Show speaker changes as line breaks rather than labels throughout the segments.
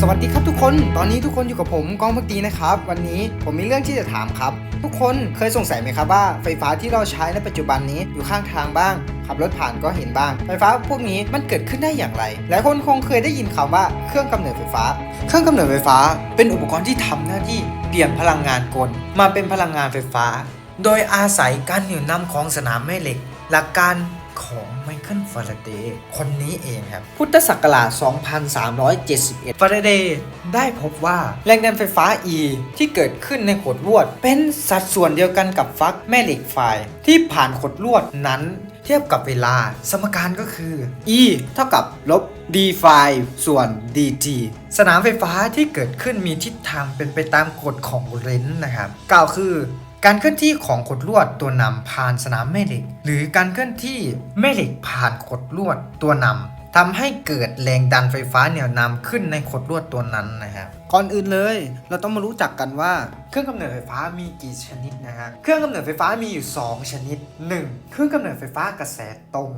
สวัสดีครับทุกคน ตอนนี้ทุกคนอยู่กับผมก้องพักดีนะครับ วันนี้ผมมีเรื่องที่จะถามครับ ทุกคนเคยสงสัยไหมครับว่าไฟฟ้าที่เราใช้ในปัจจุบันนี้อยู่ข้างทางบ้าง ขับรถผ่านก็เห็นบ้าง ไฟฟ้าพวกนี้มันเกิดขึ้นได้อย่างไร หลายคนคงเคยได้ยินคำว่าเครื่องกำเนิดไฟฟ้า เครื่องกำเนิดไฟฟ้า เป็นอุปกรณ์ที่ทำหน้าที่เปลี่ยนพลังงานกล มาเป็นพลังงานไฟฟ้า โดยอาศัยการเหนี่ยวนำของสนามแม่เหล็ก หลักการ ของไมเคิลฟาราเดย์คนนี้เองครับ พุทธศักราช 2371 ฟาราเดย์ได้พบว่าแรงดันไฟฟ้า E ที่เกิดขึ้นในขดลวด เป็นสัดส่วนเดียวกันกับฟักแม่เหล็กไฟที่ผ่านขดลวดนั้นเทียบกับเวลาสมการก็คือ E เท่ากับลบ d ไฟส่วน dt สนามไฟฟ้าที่เกิดขึ้นมีทิศทางเป็นไปตามกฎของเลนส์นะครับกล่าวคือ การเคลื่อนที่ของขดลวดตัวนำผ่านสนามแม่เหล็ก หรือการเคลื่อนที่แม่เหล็กผ่านขดลวดตัวนำทำให้เกิดแรงดันไฟฟ้าเหนี่ยวนำขึ้นในขดลวดตัวนั้นนะครับก่อนอื่นเลย เราต้องมารู้จักกันว่าเครื่องกำเนิดไฟฟ้ามีกี่ชนิดนะฮะเครื่องกำเนิดไฟฟ้ามีอยู่ 2 ชนิด 1. เครื่องกำเนิดไฟฟ้ากระแสตรง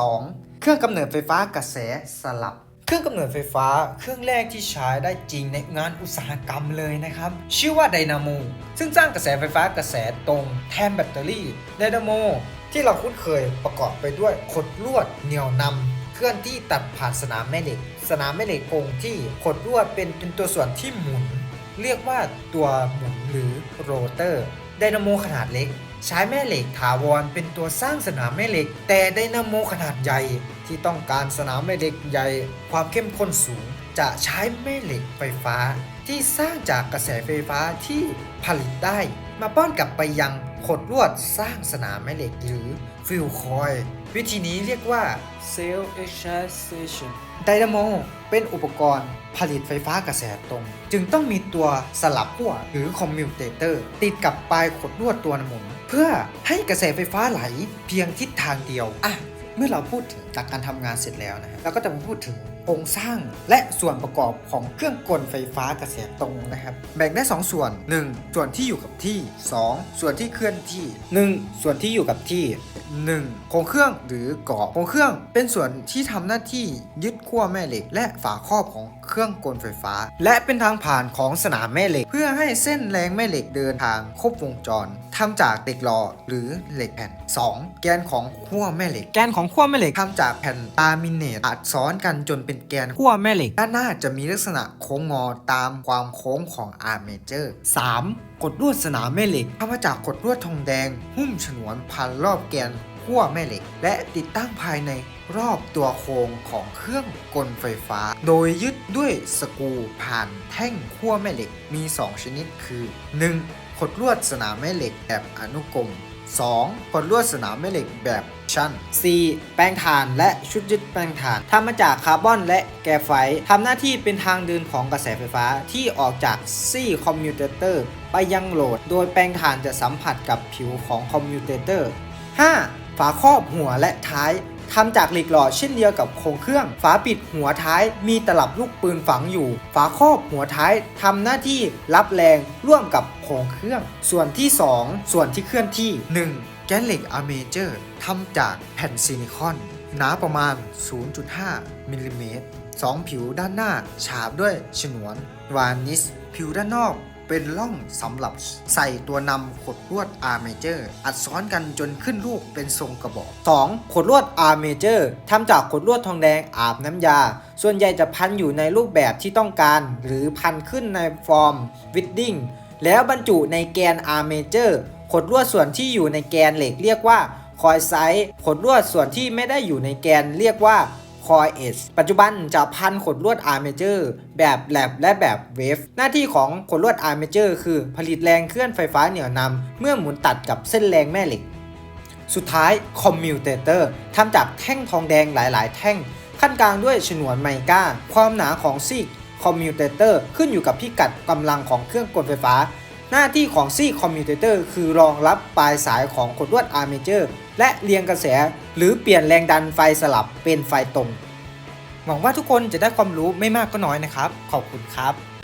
2. เครื่องกำเนิดไฟฟ้ากระแสสลับ เครื่องกำเนิดไฟฟ้า เครื่องแรกที่ใช้ได้จริงในงานอุตสาหกรรมเลยนะครับ ชื่อว่าไดนาโมซึ่งสร้างกระแสไฟฟ้ากระแสตรงแทนแบตเตอรี่ไดนาโมที่เราคุ้นเคยประกอบไปด้วยขดลวดเหนี่ยวนำเคลื่อนที่ตัดผ่านสนามแม่เหล็ก สนามแม่เหล็กคงที่ขดลวดเป็นเป็นตัวส่วนที่หมุน เรียกว่าตัวหมุนหรือโรเตอร์ไดนาโมขนาดเล็ก ใช้แม่เหล็กถาวรเป็นตัวสร้างสนามแม่เหล็ก แต่ไดนาโมขนาดใหญ่ ที่ต้องการสนามแม่เหล็กใหญ่ความเข้มข้นสูง จะใช้แม่เหล็กไฟฟ้า ที่สร้างจากกระแสไฟฟ้าที่ผลิตได้ มาป้อนกลับไปยังขดลวดสร้างสนามแม่เหล็กหรือฟิลคอยวิธีนี้เรียกว่า
Cell excitation
ไดนาโมเป็นอุปกรณ์ผลิตไฟฟ้ากระแสตรง จึงต้องมีตัวสลับขั้วหรือคอมมิวเตเตอร์ ติดกับปลายขดลวดตัวหมุน เพื่อให้กระแสไฟฟ้าไหลเพียงทิศทางเดียวอะ เมื่อเราพูดถึงจากการทำงานเสร็จแล้วนะฮะเราก็จะมาพูดถึงโครงสร้างและส่วนประกอบของเครื่องกลไฟฟ้ากระแสตรงนะครับ แบ่งได้ 2 ส่วน 1. ส่วนที่อยู่กับที่ 2. ส่วนที่เคลื่อนที่ 1. ส่วนที่อยู่กับที่ 1. โครงเครื่องหรือเกาะโครงเครื่องเป็นส่วนที่ทำหน้าที่ยึดขั้วแม่เหล็ก และฝาครอบของ เครื่องกลไฟฟ้า และเป็นทางผ่านของสนามแม่เหล็ก เพื่อให้เส้นแรงแม่เหล็กเดินทางครบวงจรทำจากเหล็กหล่อหรือเหล็กแผ่น 2. แกนของขั้วแม่เหล็ก แกนของขั้วแม่เหล็กทำจากแผ่นลามิเนตอัดซ้อนกันจนเป็นแกนขั้วแม่เหล็กด้านหน้าจะมีลักษณะโค้งงอตามความโค้งของอาร์เมเจอร์ 3. กดลวดสนามแม่เหล็กทำมาจากกดลวดทองแดง หุ้มฉนวนพันรอบแกน ขั้วแม่เหล็ก และติดตั้งภายในรอบตัวโครงของเครื่องกลไฟฟ้า โดยยึดด้วยสกรูผ่านแท่งขั้วแม่เหล็กมี 2 ชนิดคือ 1. ขดลวดสนามแม่เหล็กแบบอนุกรม 2. ขดลวดสนามแม่เหล็กแบบชั้น 4. แปลงถ่านและชุดยึดแปลงถ่านทำมาจากคาร์บอนและแกรไฟทำหน้าที่เป็นทางเดินของกระแสไฟฟ้าที่ออกจากซี่คอมมิวเตเตอร์ไปยังโหลด โดยแปลงถ่านจะสัมผัสกับผิวของคอมมิวเตเตอร์ 5. ฝาครอบหัวและท้ายทำจากเหล็กหล่อเช่นเดียวกับโครงเครื่อง ฝาปิดหัวท้ายมีตลับลูกปืนฝังอยู่ ฝาครอบหัวท้ายทำหน้าที่รับแรงร่วมกับโครงเครื่อง ส่วนที่ 2 ส่วนที่เคลื่อนที่ 1. แกนเหล็กอะเมเจอร์ทำจากแผ่นซิลิคอน หนาประมาณ 0.5มิลลิเมตรสองผิวด้านหน้าฉาบด้วยฉนวน วานิส ผิวด้านนอก เป็นร่องสำหรับใส่ตัวนำขดลวดอาร์เมเจอร์อัดซ้อนกันจนขึ้นรูปเป็นทรงกระบอก 2. ขดลวดอาร์เมเจอร์ทำจากขดลวดทองแดงอาบน้ำยา ส่วนใหญ่จะพันอยู่ในรูปแบบที่ต้องการ หรือพันขึ้นในฟอร์มวิดดิ้งแล้วบรรจุในแกนอาร์เมเจอร์ขดลวดส่วนที่อยู่ในแกนเหล็กเรียกว่าคอยไซส์ขดลวดส่วนที่ไม่ได้อยู่ในแกนเรียกว่า คอเอสปัจจุบันจะพันขดลวดอาร์เมเจอร์แบบแลบและแบบเวฟ หน้าที่ของขดลวดอาร์เมเจอร์คือผลิตแรงเคลื่อนไฟฟ้าเหนี่ยวนำเมื่อหมุนตัดกับเส้นแรงแม่เหล็ก สุดท้ายคอมมิวเตเตอร์ทำจากแท่งทองแดงหลาย ๆ แท่ง ขั้นกลางด้วยฉนวนไมก้า ความหนาของซีกคอมมิวเตเตอร์ขึ้นอยู่กับพิกัดกำลังของเครื่องกลไฟฟ้า หน้าที่ของซีกคอมมิวเตเตอร์คือรองรับปลายสายของขดลวดอาร์เมเจอร์ และเรียงกระแส หรือเปลี่ยนแรงดันไฟสลับเป็นไฟตรง หวังว่าทุกคนจะได้ความรู้ไม่มากก็น้อยนะครับ ขอบคุณครับ